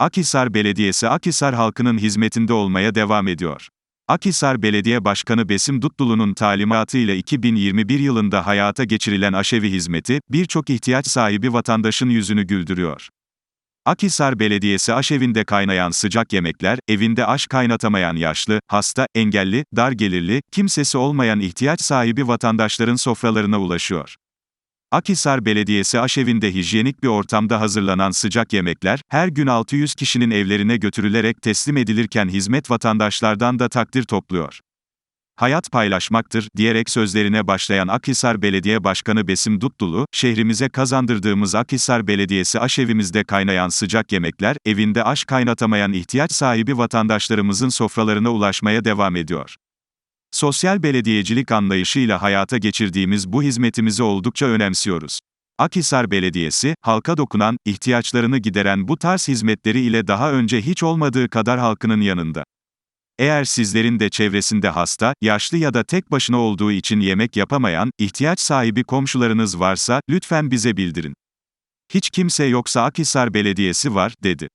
Akhisar Belediyesi Akhisar halkının hizmetinde olmaya devam ediyor. Akhisar Belediye Başkanı Besim Dutlulu'nun talimatıyla 2021 yılında hayata geçirilen aşevi hizmeti, birçok ihtiyaç sahibi vatandaşın yüzünü güldürüyor. Akhisar Belediyesi aşevinde kaynayan sıcak yemekler, evinde aş kaynatamayan yaşlı, hasta, engelli, dar gelirli, kimsesi olmayan ihtiyaç sahibi vatandaşların sofralarına ulaşıyor. Akhisar Belediyesi aşevinde hijyenik bir ortamda hazırlanan sıcak yemekler, her gün 600 kişinin evlerine götürülerek teslim edilirken hizmet vatandaşlardan da takdir topluyor. Hayat paylaşmaktır, diyerek sözlerine başlayan Akhisar Belediye Başkanı Besim Dutlulu, şehrimize kazandırdığımız Akhisar Belediyesi aşevimizde kaynayan sıcak yemekler, evinde aş kaynatamayan ihtiyaç sahibi vatandaşlarımızın sofralarına ulaşmaya devam ediyor. Sosyal belediyecilik anlayışıyla hayata geçirdiğimiz bu hizmetimizi oldukça önemsiyoruz. Akhisar Belediyesi, halka dokunan, ihtiyaçlarını gideren bu tarz hizmetleri ile daha önce hiç olmadığı kadar halkının yanında. Eğer sizlerin de çevresinde hasta, yaşlı ya da tek başına olduğu için yemek yapamayan, ihtiyaç sahibi komşularınız varsa, lütfen bize bildirin. Hiç kimse yoksa Akhisar Belediyesi var, dedi.